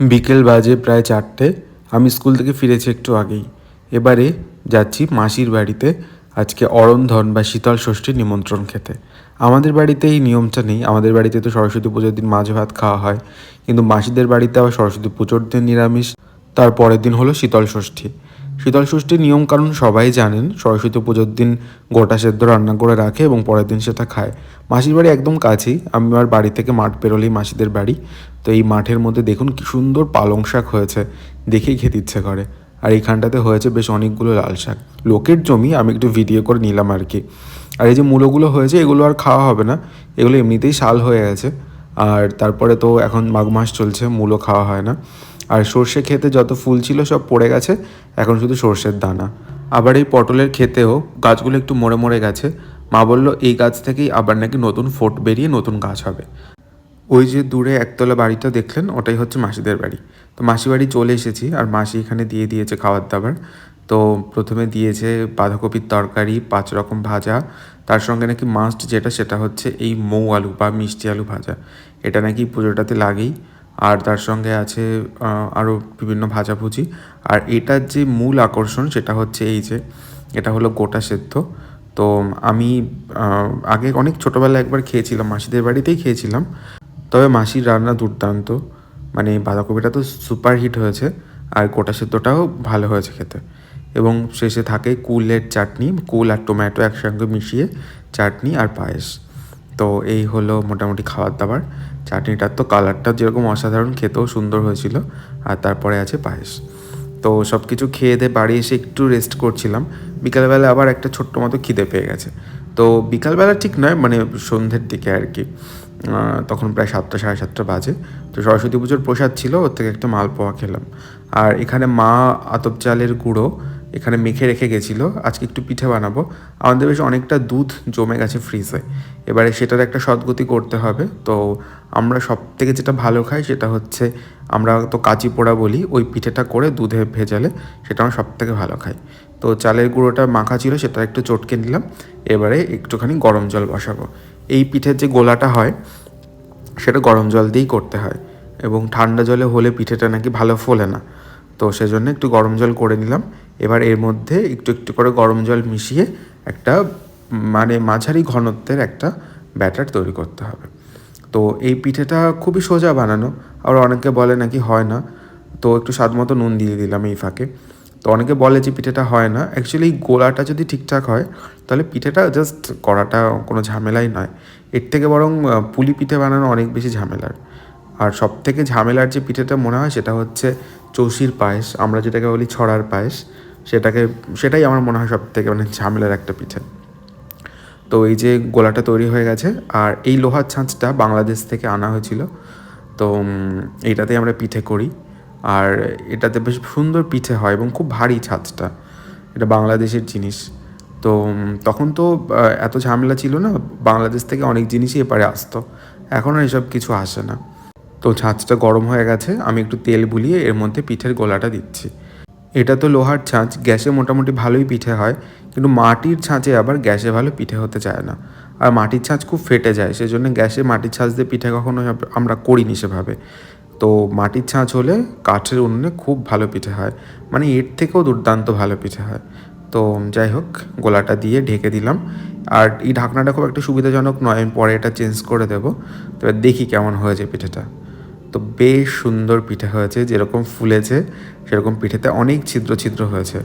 বিকেল বাজে প্রায় চারটে। আমি স্কুল থেকে ফিরেছি একটু আগেই। এবারে যাচ্ছি মাসির বাড়িতে। আজকে অরন্ধন বা শীতল ষষ্ঠীর নিমন্ত্রণ খেতে। আমাদের বাড়িতে এই নিয়মটা নেই। আমাদের বাড়িতে তো সরস্বতী পুজোর দিন মাছ ভাত খাওয়া হয়। কিন্তু মাসিদের বাড়িতে আবার সরস্বতী পুজোর দিন নিরামিষ। তার পরের দিন হলো শীতল ষষ্ঠী। শীতল ষষ্ঠীর নিয়ম কারণ সবাই জানেন। সরস্বতী পুজোর দিন গোটা সেদ্ধ রান্না করে রাখে এবং পরের দিন সেটা খায়। মাসির বাড়ি একদম কাছেই। আমি আমার বাড়ি থেকে মাঠ পেরোলেই মাসিদের বাড়ি। তো এই মাঠের মধ্যে দেখুন কি সুন্দর পালং শাক হয়েছে। দেখেই খেতে ইচ্ছে করে। আর এইখানটাতে হয়েছে বেশ অনেকগুলো লাল শাক। লোকের জমি, আমি একটু ভিডিও করে নিলাম আর কি। আর এই যে মূলোগুলো হয়েছে, এগুলো আর খাওয়া হবে না। এগুলো এমনিতেই শাল হয়ে গেছে আর তারপরে তো এখন মাঘ মাস চলছে মূলো খাওয়া হয় না। আর সর্ষে খেতে যত ফুল ছিল সব পড়ে গেছে, এখন শুধু সর্ষের দানা। আবার এই পটলের খেতেও গাছগুলো একটু মরে মরে গেছে। মা বলল, এই গাছ থেকেই আবার নাকি নতুন ফোট বেরিয়ে নতুন গাছ হবে। ওই যে দূরে একতলা বাড়িটা দেখলেন, ওটাই হচ্ছে মাসিদের বাড়ি। তো মাসি বাড়ি চলে এসেছি, আর মাসি এখানে দিয়ে দিয়েছে খাবার দাবার তো প্রথমে দিয়েছে বাঁধাকপির তরকারি, পাঁচ রকম ভাজা। তার সঙ্গে নাকি মাস্ট যেটা, সেটা হচ্ছে এই মৌ আলু বা মিষ্টি আলু ভাজা। এটা নাকি পুজোটাতে লাগেই। আর তার সঙ্গে আছে আরও বিভিন্ন ভাজাভুজি আর এটার যে মূল আকর্ষণ, সেটা হচ্ছে এই যে, এটা হলো গোটা সেদ্ধ। তো আমি আগে অনেক ছোটোবেলায় একবার খেয়েছিলাম, মাসিদের বাড়িতেই খেয়েছিলাম। তবে মাসির রান্না দুর্দান্ত। মানে বাঁধাকপিটা তো সুপার হিট হয়েছে, আর গোটা সেদ্ধটাও ভালো হয়েছে খেতে। এবং শেষে থাকে কুলের চাটনি, কুল আর টমেটো একসঙ্গে মিশিয়ে চাটনি আর পায়েস। তো এই হলো মোটামুটি খাবার দাবার। চাটনিটার তো কালারটা যেরকম অসাধারণ, খেতেও সুন্দর হয়েছিল, আর তারপরে আছে পায়েস। তো সব কিছু খেয়ে দিয়ে বাড়ি এসে একটু রেস্ট করছিলাম। বিকালবেলা আবার একটা ছোট্ট মতো খিদে পেয়ে গেছে। তো বিকালবেলা ঠিক নয় মানে সন্ধ্যের দিকে আর কি। তখন প্রায় সাতটা, সাড়ে সাতটা বাজে। তো সরস্বতী পুজোর প্রসাদ ছিল, ওর থেকে একটা মালপোয়া খেলাম। আর এখানে মা আতপ চালের গুঁড়ো এখানে মেখে রেখে গেছিল। আজকে একটু পিঠে বানাবো। আমাদের বেশ অনেকটা দুধ জমে গেছে ফ্রিজে এবারে সেটার একটা সদ্গতি করতে হবে। তো আমরা সব থেকে যেটা ভালো খাই সেটা হচ্ছে, আমরা তো কাঁচি পোড়া বলি, ওই পিঠেটা করে দুধে ভেজালে সেটা আমরা সব থেকে ভালো খাই। তো চালের গুঁড়োটা মাখা ছিল, সেটা একটু চটকে নিলাম। এবারে একটুখানি গরম জল বসাবো। এই পিঠের যে গোলাটা হয়, সেটা গরম জল দিয়েই করতে হয় এবং ঠান্ডা জলে হলে পিঠেটা নাকি ভালো ফোলে না। তো সেজন্য একটু গরম জল করে নিলাম। এবার এর মধ্যে একটু একটু করে গরম জল মিশিয়ে একটা মানে মাঝারি ঘনত্বের একটা ব্যাটার তৈরি করতে হবে। তো এই পিঠেটা খুবই সোজা বানানো আর অনেকে বলে নাকি হয় না। তো একটু স্বাদ মতো নুন দিয়ে দিলাম এই ফাঁকে। তো অনেকে বলে যে পিঠেটা হয় না। অ্যাকচুয়ালি গোলাটা যদি ঠিকঠাক হয়, তাহলে পিঠেটা জাস্ট করাটা কোনো ঝামেলাই নয়। এর থেকে বরং পুলি পিঠে বানানো অনেক বেশি ঝামেলার। আর সব থেকে ঝামেলার যে পিঠেটা মনে হয়, সেটা হচ্ছে চৌষির পায়েস। আমরা যেটাকে বলি ছড়ার পায়েস। সেটাকে, সেটাই আমার মনে হয় সব থেকে মানে ঝামেলার একটা পিঠে। তো এই যে গোলাটা তৈরি হয়ে গেছে, আর এই লোহার ছাঁচটা বাংলাদেশ থেকে আনা হয়েছিল। তো এইটাতেই আমরা পিঠে করি। আর এটাতে বেশ সুন্দর পিঠে হয় এবং খুব ভারী ছাঁচটা এটা বাংলাদেশের জিনিস। তো তখন তো এত ঝামেলা ছিল না, বাংলাদেশ থেকে অনেক জিনিসই এপারে আসতো। এখন আর এসব কিছু আসে না। তো ছাঁচটা গরম হয়ে গেছে, আমি একটু তেল বুলিয়ে এর মধ্যে পিঠের গোলাটা দিচ্ছি। এটা তো লোহার ছাঁচ, গ্যাসে মোটামুটি ভালোই পিঠে হয়, কিন্তু মাটির ছাঁচে আবার গ্যাসে ভালো পিঠে হতে চায় না। আর মাটির ছাঁচ খুব ফেটে যায়, সেজন্য গ্যাসে মাটির ছাঁচ দিয়ে পিঠে কখনো আমরা করিনি সেভাবে। তো মাটির ছাঁচ হলে কাঠের উনুনে খুব ভালো পিঠে হয়। মানে এর থেকেও দুর্দান্ত ভালো পিঠে হয়। তো যাই হোক, গোলাটা দিয়ে ঢেকে দিলাম। আর এই ঢাকনাটা খুব একটা সুবিধাজনক নয়, আমি পরে এটা চেঞ্জ করে দেবো। তো দেখি কেমন হয়েছে পিঠেটা। তো বেশ সুন্দর পিঠে হয়েছে, যেরকম ফুলেছে, সেরকম পিঠেতে অনেক ছিদ্র ছিদ্র হয়েছে।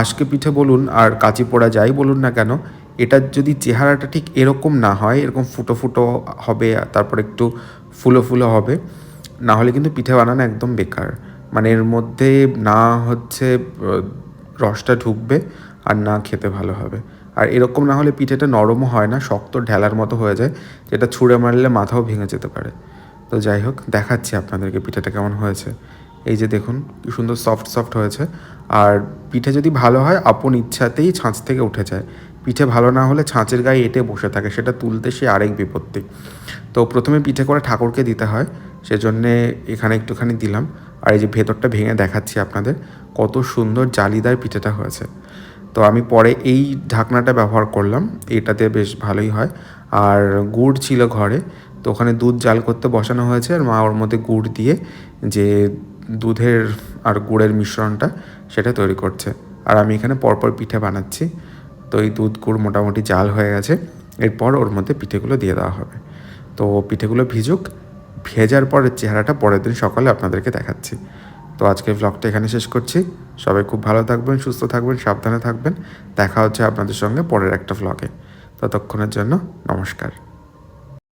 আজকে পিঠে বলুন আর কাঁচি পোড়া যাই বলুন না কেন, এটার যদি চেহারাটা ঠিক এরকম না হয়, এরকম ফুটো ফুটো হবে, তারপর একটু ফুলো ফুলো হবে না হলে কিন্তু পিঠে বানানো একদম বেকার। মানে এর মধ্যে না হচ্ছে রসটা ঢুকবে আর না খেতে ভালো হবে। আর এরকম না হলে পিঠেটা নরমও হয় না, শক্ত ঢেলার মতো হয়ে যায়, যেটা ছুঁড়ে মারলে মাথাও ভেঙে যেতে পারে। তো যাই হোক, দেখাচ্ছি আপনাদেরকে পিঠেটা কেমন হয়েছে। এই যে দেখুন, কি সুন্দর সফট সফট হয়েছে। আর পিঠে যদি ভালো হয়, আপন ইচ্ছাতেই ছাঁচ থেকে উঠে যায়। পিঠে ভালো না হলে ছাঁচের গায়ে এঁটে বসে থাকে, সেটা তুলতে সে আরেক বিপত্তি। তো প্রথমে পিঠে করে ঠাকুরকে দিতে হয়। সেজন্যে এখানে একটুখানি দিলাম। আর এই যে ভেতরটা ভেঙে দেখাচ্ছি আপনাদের, কত সুন্দর জালিদার পিঠেটা হয়েছে। তো আমি পরে এই ঢাকনাটা ব্যবহার করলাম, এটাতে বেশ ভালোই হয়। আর গুড় ছিল ঘরে, তো ওখানে দুধ জাল করতে বসানো হয়েছে। আর মা ওর মধ্যে গুড় দিয়ে যে দুধের আর গুড়ের মিশ্রণটা সেটা তৈরি করছে। আর আমি এখানে পরপর পিঠে বানাচ্ছি। তো এই দুধ গুড় মোটামুটি জাল হয়ে গেছে। এরপর ওর মধ্যে পিঠেগুলো দিয়ে দেওয়া হবে। তো পিঠেগুলো ভিজুক ভেজার পরের চেহারাটা পরের দিন সকালে আপনাদেরকে দেখাচ্ছি। তো আজকে ব্লগটা এখানে শেষ করছি। সবাই খুব ভালো থাকবেন, সুস্থ থাকবেন, সাবধানে থাকবেন। দেখা হচ্ছে আপনাদের সঙ্গে পরের একটা ভ্লগে ততক্ষণের জন্য নমস্কার।